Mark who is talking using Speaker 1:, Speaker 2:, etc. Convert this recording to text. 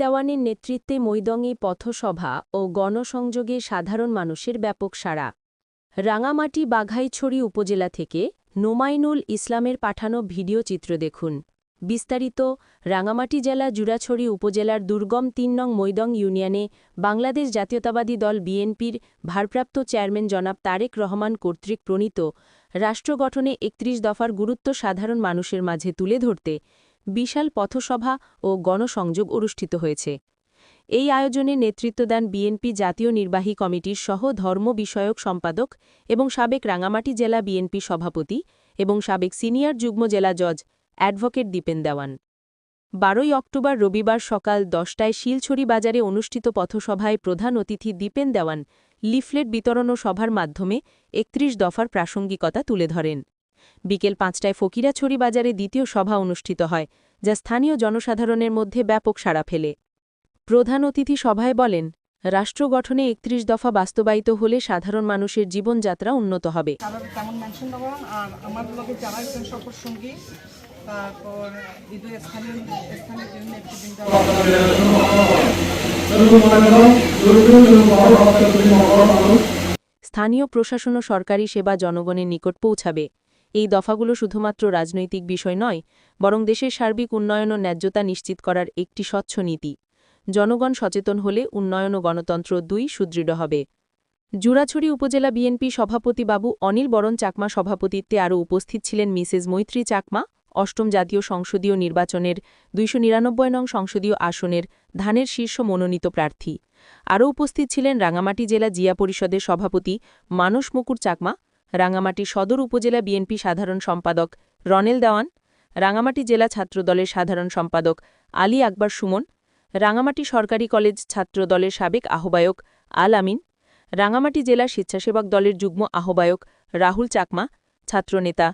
Speaker 1: দেওয়ানের নেতৃত্বে মৈদঙে পথসভা ও গণসংযোগে সাধারণ মানুষের ব্যাপক সাড়া। রাঙামাটি বাঘাইছড়ি উপজেলা থেকে নোমাইনুল ইসলামের পাঠানো ভিডিও চিত্র দেখুন। বিস্তারিত রাঙামাটি জেলা জুরাছড়ি উপজেলার দুর্গম তিন নং মৈদং ইউনিয়নে বাংলাদেশ জাতীয়তাবাদী দল বিএনপির ভারপ্রাপ্ত চেয়ারম্যান জনাব তারেক রহমান কর্তৃক প্রণীত রাষ্ট্র গঠনে একত্রিশ দফার গুরুত্ব সাধারণ মানুষের মাঝে তুলে ধরতে বিশাল পথসভা ও গণসংযোগ অনুষ্ঠিত হয়েছে। এই আয়োজনে নেতৃত্ব দেন বিএনপি জাতীয় নির্বাহী কমিটির সহ ধর্ম বিষয়ক সম্পাদক এবং সাবেক রাঙামাটি জেলা বিএনপি সভাপতি এবং সাবেক সিনিয়র যুগ্ম জেলা জজ অ্যাডভোকেট দীপেন দেওয়ান। বারোই অক্টোবর রবিবার সকাল দশটায় শিলছড়ি বাজারে অনুষ্ঠিত পথসভায় প্রধান অতিথি দীপেন দেওয়ান লিফলেট বিতরণ ও সভার মাধ্যমে একত্রিশ দফার প্রাসঙ্গিকতা তুলে ধরেন। বিকেল পাঁচটায় ফকিরাছড়ি বাজারে দ্বিতীয় সভা অনুষ্ঠিত হয় যা স্থানীয় জনসাধারণের মধ্যে ব্যাপক সাড়া ফেলে। প্রধান অতিথি সভায় বলেন রাষ্ট্র গঠনে একত্রিশ দফা বাস্তবায়িত হলে সাধারণ মানুষের জীবনযাত্রা উন্নত হবে। স্থানীয় প্রশাসন ও সরকারি সেবা জনগণের নিকট পৌঁছাবে। এই দফাগুলো শুধুমাত্র রাজনৈতিক বিষয় নয়, বরং দেশের সার্বিক উন্নয়ন ও ন্যায্যতা নিশ্চিত করার একটি স্বচ্ছ নীতি। জনগণ সচেতন হলে উন্নয়ন ও গণতন্ত্র দুই সুদৃঢ় হবে। জুরাছড়ি উপজেলা বিএনপি সভাপতি বাবু অনিল বরণ চাকমা সভাপতিত্বে আরও উপস্থিত ছিলেন মিসেস মৈত্রী চাকমা, অষ্টম জাতীয় সংসদীয় নির্বাচনের দুইশো নিরানব্বই নং সংসদীয় আসনের ধানের শীর্ষ মনোনীত প্রার্থী। আরও উপস্থিত ছিলেন রাঙামাটি জেলা জিয়া পরিষদের সভাপতি মানস মুকুর চাকমা রাঙামাটি সদর উপজেলা বিএনপি সাধারণ সম্পাদক রনেল দেওয়ান, রাঙামাটি জেলা ছাত্রদলের সাধারণ সম্পাদক আলী আকবর সুমন, রাঙামাটি সরকারি কলেজ ছাত্রদলের সাবেক আহ্বায়ক আল আমিন, রাঙামাটি জেলা স্বেচ্ছাসেবক দলের যুগ্ম আহ্বায়ক রাহুল চাকমা, ছাত্রনেতা